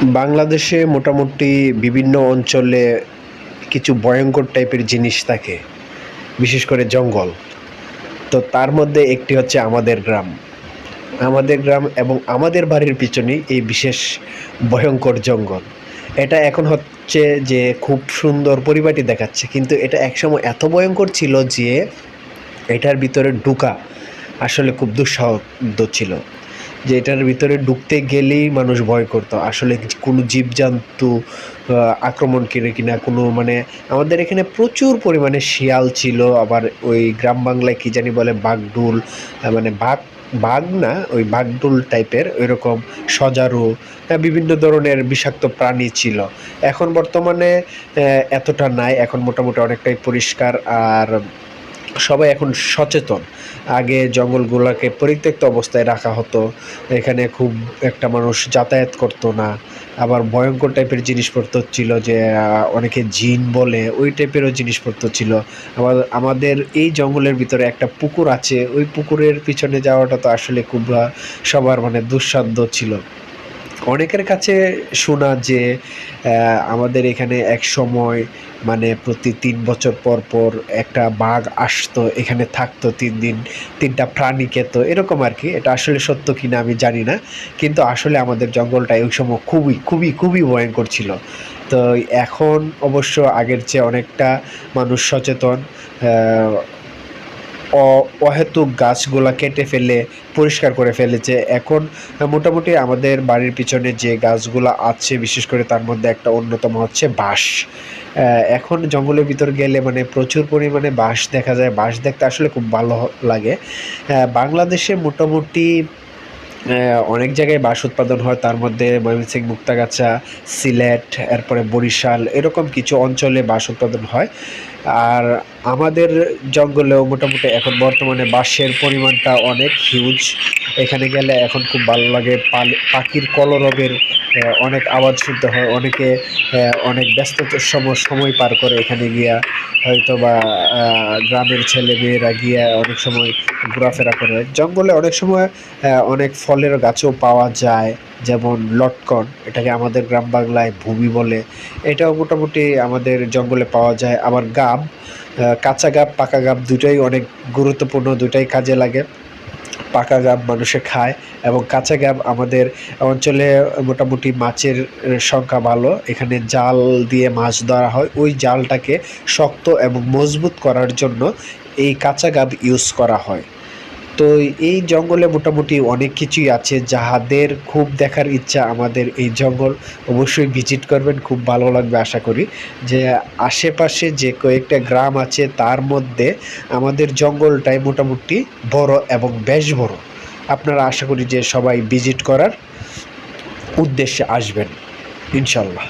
বাংলাদেশে মোটামুটি বিভিন্ন অঞ্চলে কিছু ভয়ঙ্কর টাইপের জিনিস থাকে, বিশেষ করে জঙ্গল। তো তার মধ্যে একটি হচ্ছে আমাদের গ্রাম। আমাদের গ্রাম এবং আমাদের বাড়ির পিছনেই এই বিশেষ ভয়ঙ্কর জঙ্গল। এটা এখন হচ্ছে যে খুব সুন্দর পরিপাটি দেখাচ্ছে, কিন্তু এটা একসময় এত ভয়ঙ্কর ছিল যে এটার ভিতরে ঢুকা আসলে খুব দুঃসাধ্য ছিল। যে এটার ভিতরে ঢুকতে গেলেই মানুষ ভয় করতো। আসলে কোনো জীবজন্তু আক্রমণ করে কিনা, কোনো মানে আমাদের এখানে প্রচুর পরিমাণে শিয়াল ছিল, আবার ওই গ্রাম বাংলায় কি জানি বলে বাঘডুল মানে বাঘ বাঘ না, ওই বাঘডুল টাইপের ওইরকম সজারু বিভিন্ন ধরনের বিষাক্ত প্রাণী ছিল। এখন বর্তমানে এতটা নাই, এখন মোটামুটি অনেকটাই পরিষ্কার, আর সবাই এখন সচেতন। আগে জঙ্গলগুলোকে পরিত্যক্ত অবস্থায় রাখা হতো। এখানে খুব একটা মানুষ যাতায়াত করতো না। আবার ভয়ঙ্কর টাইপের জিনিসপত্র ছিল যে অনেকে জিন বলে, ওই টাইপেরও জিনিসপত্র ছিল। আবার আমাদের এই জঙ্গলের ভিতরে একটা পুকুর আছে। ওই পুকুরের পিছনে যাওয়াটা তো আসলে খুব সবার মানে দুঃসাধ্য ছিল। অনেকের কাছে শোনা যে আমাদের এখানে এক সময় মানে প্রতি তিন বছর পর পর একটা বাঘ আসতো, এখানে থাকতো তিন দিন, তিনটা প্রাণী খেত, এরকম আর কি। এটা আসলে সত্য কি না আমি জানি না। কিন্তু আসলে আমাদের জঙ্গলটা ওই সময় খুবই খুবই খুবই ভয়ঙ্কর ছিল। তো এখন অবশ্য আগের চেয়ে অনেকটা মানুষ সচেতন অহেতুক গাছগুলা কেটে ফেলে, পরিষ্কার করে ফেলেছে। এখন মোটামুটি আমাদের বাড়ির পিছনে যে গাছগুলো আছে, বিশেষ করে তার মধ্যে একটা অন্যতম হচ্ছে বাঁশ। এখন জঙ্গলের ভিতর গেলে মানে প্রচুর পরিমাণে বাঁশ দেখা যায়। বাঁশ দেখতে আসলে খুব ভালো লাগে। বাংলাদেশে মোটামুটি অনেক জায়গায় বাঁশ উৎপাদন হয়, তার মধ্যে ময়মনসিংহ মুক্তাগাছা, সিলেট, এরপরে বরিশাল, এরকম কিছু অঞ্চলে বাঁশ উৎপাদন হয়। আর আমাদের জঙ্গলেও মোটামুটি এখন বর্তমানে বাঁশের পরিমাণটা অনেক হিউজ এখানে গেলে এখন খুব ভালো লাগে পাখির কলরবের অনেক আওয়াজ শুনতে হয়, অনেকে অনেক ব্যস্ত সময় পার করে এখানে গিয়া হয়তো বা গ্রামের ছেলে মেয়েরা গিয়া অনেক সময় ঘোরাফেরা করে। জঙ্গলে অনেক সময় অনেক ফলের গাছও পাওয়া যায় যেমন লটকন এটাকে আমাদের গ্রাম বাংলায় ভূমি বলে। এটাও মোটামুটি আমাদের জঙ্গলে পাওয়া যায়। আবার আহ, কাঁচা গাব পাকা গাব দুটোই অনেক গুরুত্বপূর্ণ দুটাই কাজে লাগে। পাকা গাব মানুষে খায় এবং কাঁচা গাব আমাদের অঞ্চলে মোটামুটি মাছের সংখ্যা ভালো। এখানে জাল দিয়ে মাছ ধরা হয়। ওই জালটাকে শক্ত এবং মজবুত করার জন্য এই কাঁচা গাব ইউজ করা হয়। তো এই জঙ্গলে মোটামুটি অনেক কিছুই আছে, যাহাদের খুব দেখার ইচ্ছা আমাদের এই জঙ্গল অবশ্যই ভিজিট করবেন, খুব ভালো লাগবে আশা করি। যে আশেপাশে যে কয়েকটা গ্রাম আছে, তার মধ্যে আমাদের জঙ্গলটাই মোটামুটি বড় এবং বেশ বড়। আপনারা আশা করি যে সবাই ভিজিট করার উদ্দেশ্যে আসবেন ইনশাল্লাহ